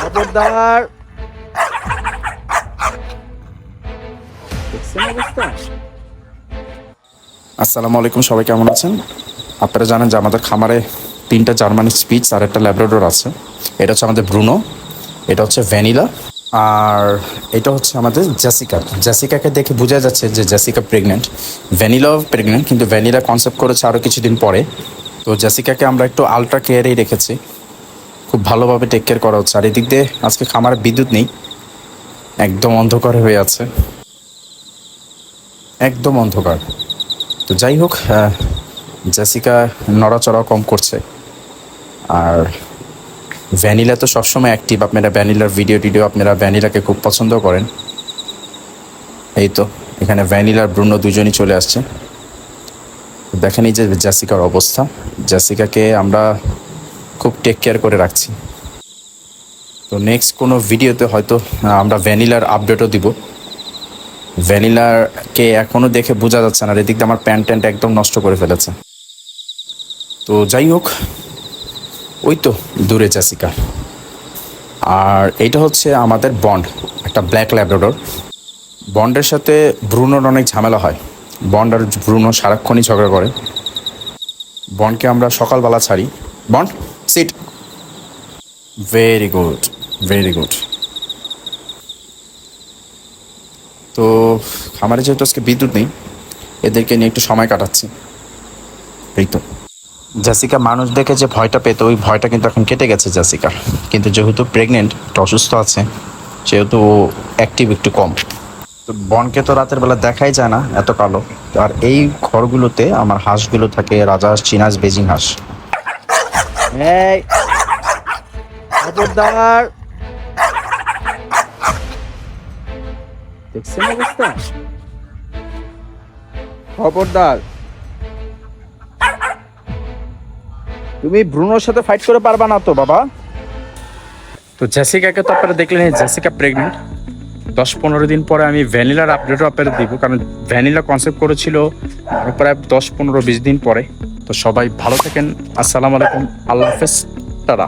খবরদার। আসসালামু আলাইকুম সবাই কেমন আছেন? আপনারা জানেন যে আমাদের খামারে তিনটা জার্মানি স্পিচ আর একটা ল্যাব্রাডোর আছে। এটা হচ্ছে আমাদের ব্রুনো এটা হচ্ছে ভ্যানিলা আর এটা হচ্ছে আমাদের জ্যাসিকা। জ্যাসিকাকে দেখে বোঝা যাচ্ছে যে জ্যাসিকা প্রেগনেন্ট ভ্যানিলাও প্রেগনেন্ট কিন্তু ভ্যানিলা কনসেপ্ট করেছে আরও কিছুদিন পরে। তো জ্যাসিকাকে আমরা একটু আলট্রা কেয়ারেই রেখেছি। খুব ভালোভাবে টেক কেয়ার করা হচ্ছে। আর এদিক দিয়ে আজকে খামারে বিদ্যুৎ নেই। একদম অন্ধকার হয়ে আছে। একদম অন্ধকার। তো যাই হোক জেসিকা নড়াচড়া কম করছে। আর ভ্যানিলা তো সবসময় অ্যাক্টিভ আপনারা ভ্যানিলার ভিডিও টিডিও আপনারা ভ্যানিলাকে খুব পছন্দ করেন। এই তো, এখানে ভ্যানিলার ব্রুনো দুজনই চলে আসছে। দেখেন এই যে জ্যাসিকার অবস্থা। জ্যাসিকাকে আমরা খুব টেক কেয়ার করে রাখছি। তো নেক্সট কোনো ভিডিওতে হয়তো আমরা ভ্যানিলার আপডেটও দিব। ভ্যানিলাকে এখনও দেখে বোঝা যাচ্ছে না এদিক দিয়ে আমার প্যান্ট ট্যান্ট একদম নষ্ট করে ফেলেছে। তো যাই হোক, ওই তো দূরে জাসিকা। আর এইটা হচ্ছে আমাদের বন্ড, একটা ব্ল্যাক ল্যাব্রাডর বন্ডের সাথে ব্রুনোর অনেক ঝামেলা হয়। বন্ড আর ব্রুনো সারাক্ষণই ঝগড়া করে। বন্ডকে আমরা সকালবেলা ছাড়ি। Bond? Sit very good very good তো খামারে যেহেতু আজকে বিদ্যুৎ নেই, এদেরকে নিয়ে একটু সময় কাটাচ্ছি। এই তো। জাসিকা, মানুষ দেখে যে ভয়টা পেত, ওই ভয়টা কিন্তু এখন কেটে গেছে জাসিকা। কিন্তু যেহেতু প্রেগনেন্ট একটু অসুস্থ আছে, সেহেতু ও অ্যাক্টিভ একটু কম। তো বনকে তো রাতের বেলা দেখাই যায় না, এত কালো। আর এই ঘরগুলোতে আমার হাঁসগুলো থাকে, রাজহাঁস, চিনাস বেজিং হাঁস। এই খবরদার দেখছেন অবস্থা? খবরদার। তুমি ব্রুনোর সাথে ফাইট করে পারবা না তো, বাবা। তো জেসিকাকে তো আপনারা দেখলেন জেসিকা প্রেগনেন্ট দশ পনেরো দিন পরে আমি ভ্যানিলার আপডেটও আপনারা দিব, কারণ ভ্যানিলা কনসেপ্ট করেছিল প্রায় দশ পনেরো বিশ দিন পরে। তো সবাই ভালো থাকেন। আসসালামু আলাইকুম। আল্লাহ হাফেজ। টাটা।